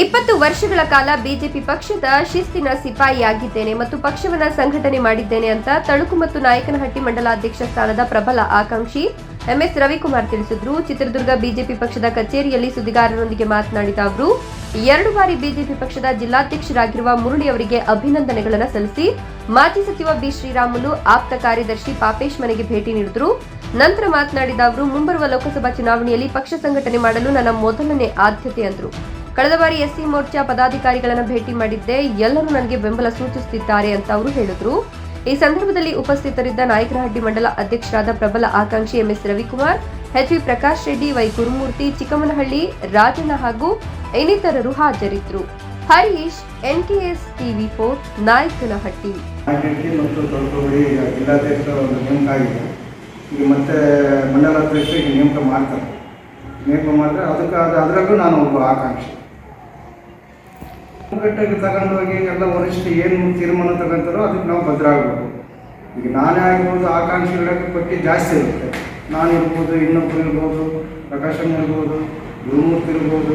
ಇಪ್ಪತ್ತು ವರ್ಷಗಳ ಕಾಲ ಬಿಜೆಪಿ ಪಕ್ಷದ ಶಿಸ್ತಿನ ಸಿಪಾಯಿಯಾಗಿದ್ದೇನೆ ಮತ್ತು ಪಕ್ಷವನ್ನ ಸಂಘಟನೆ ಮಾಡಿದ್ದೇನೆ ಅಂತ ತಳುಕು ಮತ್ತು ನಾಯಕನಹಟ್ಟಿ ಮಂಡಲಾಧ್ಯಕ್ಷ ಸ್ಥಾನದ ಪ್ರಬಲ ಆಕಾಂಕ್ಷಿ ಎಂಎಸ್ ರವಿಕುಮಾರ್ ತಿಳಿಸಿದ್ರು. ಚಿತ್ರದುರ್ಗ ಬಿಜೆಪಿ ಪಕ್ಷದ ಕಚೇರಿಯಲ್ಲಿ ಸುದ್ದಿಗಾರರೊಂದಿಗೆ ಮಾತನಾಡಿದ ಅವರು, ಎರಡು ಬಾರಿ ಬಿಜೆಪಿ ಪಕ್ಷದ ಜಿಲ್ಲಾಧ್ಯಕ್ಷರಾಗಿರುವ ಮುರಳಿ ಅವರಿಗೆ ಅಭಿನಂದನೆಗಳನ್ನು ಸಲ್ಲಿಸಿ ಮಾಜಿ ಸಚಿವ ಬಿ ಶ್ರೀರಾಮುಲು, ಆಪ್ತ ಕಾರ್ಯದರ್ಶಿ ಪಾಪೇಶ್ ಮನೆಗೆ ಭೇಟಿ ನೀಡಿದ್ರು. ನಂತರ ಮಾತನಾಡಿದ ಅವರು, ಮುಂಬರುವ ಲೋಕಸಭಾ ಚುನಾವಣೆಯಲ್ಲಿ ಪಕ್ಷ ಸಂಘಟನೆ ಮಾಡಲು ನನ್ನ ಮೊದಲನೇ ಆದ್ಯತೆ ಅಂದರು. ಕಳೆದ ಬಾರಿ ಎಸ್ಸಿ ಮೋರ್ಚಾ ಪದಾಧಿಕಾರಿಗಳನ್ನು ಭೇಟಿ ಮಾಡಿದ್ದೆ ಎಲ್ಲರೂ ನನಗೆ ಬೆಂಬಲ ಸೂಚಿಸುತ್ತಿದ್ದಾರೆ ಅಂತ ಅವರು ಹೇಳಿದ್ರು. ಈ ಸಂದರ್ಭದಲ್ಲಿ ಉಪಸ್ಥಿತರಿದ್ದ ನಾಯಕನಹಟ್ಟಿ ಮಂಡಲ ಅಧ್ಯಕ್ಷರಾದ ಪ್ರಬಲ ಆಕಾಂಕ್ಷಿ MS Ravikumar, H V Prakash Reddy, Y Gurumurthy Chikkamanahalli, Rajanna ಹಾಗೂ ಇನ್ನಿತರರು ಹಾಜರಿದ್ದರು. Harish NKS TV four, Nayakanahatti. ಮತ್ತು ಒಂದು ನೇಮಕ ಮಾಡ್ತಾರೆ. ನೇಮಕ ಮಾಡಿದ್ರೆ ಅದಕ್ಕೆ ಅದರಲ್ಲೂ ನಾನು ಒಬ್ಬ ಆಕಾಂಕ್ಷಿ. ಕಟ್ಟಕ್ಕೆ ತಗೊಂಡು ಹೋಗಿ ಎಲ್ಲ ವರಿಷ್ಠ ಏನು ತೀರ್ಮಾನ ತಗೊಂತಾರೋ ಅದಕ್ಕೆ ನಾವು ಭದ್ರ ಆಗ್ಬೋದು ಈಗ ನಾನೇ ಆಗಿರ್ಬೋದು ಆಕಾಂಕ್ಷಿಗಳ ಬಗ್ಗೆ ಜಾಸ್ತಿ ಇರುತ್ತೆ. ನಾನು ಇರ್ಬೋದು ಇನ್ನೊಬ್ಬರು ಇರ್ಬೋದು ಪ್ರಕಾಶನ್ ಇರ್ಬೋದು, ಗುರುಮೂರ್ತಿ ಇರ್ಬೋದು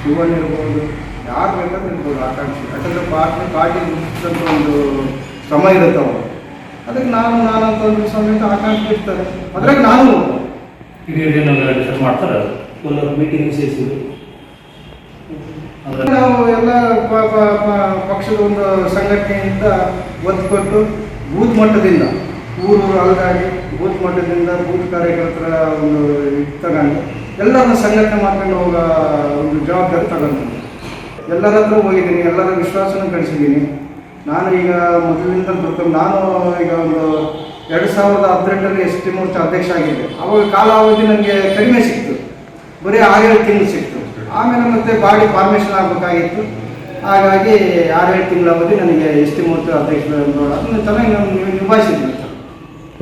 ಶಿವನ್ ಇರ್ಬೋದು, ಯಾರು ಬೇಕಾದ್ರೂ ಇರ್ಬೋದು ಆಕಾಂಕ್ಷಿ. ಯಾಕಂದರೆ ಪಾರ್ಟಿ ಪಾರ್ಟಿ ಒಂದು ಶ್ರಮ ಇರುತ್ತೆ ಅವರು ಅದಕ್ಕೆ ನಾನು ನಾನಂತ ಒಂದು ಸಮೇತ ಆಕಾಂಕ್ಷೆ ಇರ್ತಾರೆ ಅದ್ರಾಗ ನಾನು. ಹಿರಿಯರು ಏನಾದ್ರು ಮಾಡ್ತಾರೆ? ಮೀಟಿಂಗ್ ಸೇರಿಸಿದ್ರು? ನಾವು ಎಲ್ಲ ಪಕ್ಷದ ಒಂದು ಸಂಘಟನೆಯಿಂದ ಒತ್ತು ಕೊಟ್ಟು ಬೂತ್ ಮಟ್ಟದಿಂದ ಊರು ಅಲ್ಲದಾಗಿ ಬೂತ್ ಮಟ್ಟದಿಂದ ಬೂತ್ ಕಾರ್ಯಕರ್ತರ ಒಂದು ತಗೊಂಡು ಎಲ್ಲರನ್ನ ಸಂಘಟನೆ ಮಾಡ್ಕೊಂಡು ಹೋಗ ಒಂದು ಜವಾಬ್ದಾರಿ ತಗೊಂಡು ಎಲ್ಲರ ಹತ್ರ ಹೋಗಿದ್ದೀನಿ, ಎಲ್ಲರ ವಿಶ್ವಾಸನೂ ಗಳಿಸಿದ್ದೀನಿ. ನಾನು ಈಗ ಮೊದಲಿನಿಂದ ಬರ್ಕೊಂಡು, ನಾನು ಈಗ ಒಂದು ಎರಡು ಸಾವಿರದ ಹದಿನೆಂಟರಲ್ಲಿ ಎಸ್ ಟಿ ಮೋರ್ಚಾ ಅಧ್ಯಕ್ಷ ಆಗಿದ್ದೆ. ಅವಾಗ ಕಾಲಾವಧಿ ನನಗೆ ಕಡಿಮೆ ಸಿಕ್ತು. ಬರೀ ಆರೇಳು ತಿಂಗಳು ಆಮೇಲೆ ಮತ್ತೆ ಬಾಡಿ ಫಾರ್ಮೇಷನ್ ಆಗಬೇಕಾಗಿತ್ತು. ಹಾಗಾಗಿ ಆರೇಳು ತಿಂಗಳ ಅವಧಿ ನನಗೆ ಎಸ್ ಟಿ ಮೋರ್ಚಾ ಅಧ್ಯಕ್ಷ ಅದನ್ನು ಚೆನ್ನಾಗಿ ನಾನು ನಿಭಾಯಿಸಿದ್ವಿ